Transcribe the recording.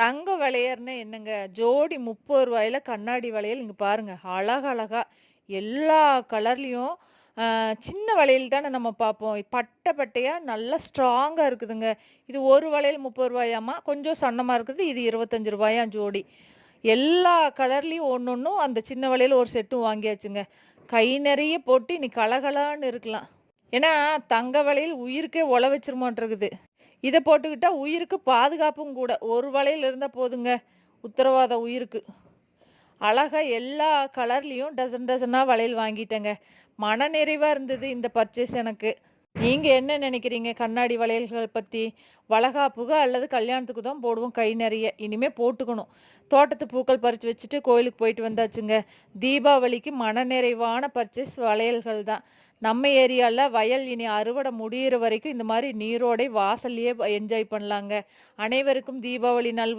தங்க வளையர்னு என்னங்க, ஜோடி முப்பது ரூபாயில் கண்ணாடி வளையல் இங்கே பாருங்கள் அழகழகா எல்லா கலர்லேயும் சின்ன வளையல் தானே நம்ம பார்ப்போம். பட்டை பட்டையாக நல்லா ஸ்ட்ராங்காக இருக்குதுங்க. இது ஒரு வளையல் முப்பது ரூபாயாம்மா கொஞ்சம் சன்னமாக இருக்குது. இது இருபத்தஞ்சி ரூபாயா ஜோடி. எல்லா கலர்லேயும் ஒன்று ஒன்றும் அந்த சின்ன வளையல் ஒரு செட்டும் வாங்கியாச்சுங்க. கை நிறைய போட்டு இன்னைக்கு கலகலான்னு இருக்கலாம். ஏன்னா, தங்க வளையல் உயிருக்கே ஒல வச்சுருமாட்ருக்குது. இதை போட்டுக்கிட்டால் உயிருக்கு பாதுகாப்பும் கூட. ஒரு வளையல் இருந்தால் போதுங்க. உத்தரவாத உயிருக்கு. அழகாக எல்லா கலர்லேயும் டசன் டசனாக வளையல் வாங்கிட்டேங்க. மனநிறைவா இருந்தது இந்த பர்ச்சேஸ் எனக்கு. நீங்கள் என்ன நினைக்கிறீங்க கண்ணாடி வளையல்கள் பற்றி வளகாப்புக்கு அல்லது கல்யாணத்துக்கு தான் போடுவோம் கை நிறைய இனிமேல் போட்டுக்கணும். தோட்டத்து பூக்கள் பறித்து வச்சுட்டு கோயிலுக்கு போயிட்டு வந்தாச்சுங்க. தீபாவளிக்கு மனநிறைவான பர்ச்சேஸ் வளையல்கள் தான். நம்ம ஏரியால வயல் இனி அறுவடை முடியிற வரைக்கும் இந்த மாதிரி நீரோடை வாசல்லையே என்ஜாய் பண்ணலாங்க. அனைவருக்கும் தீபாவளி நல்வா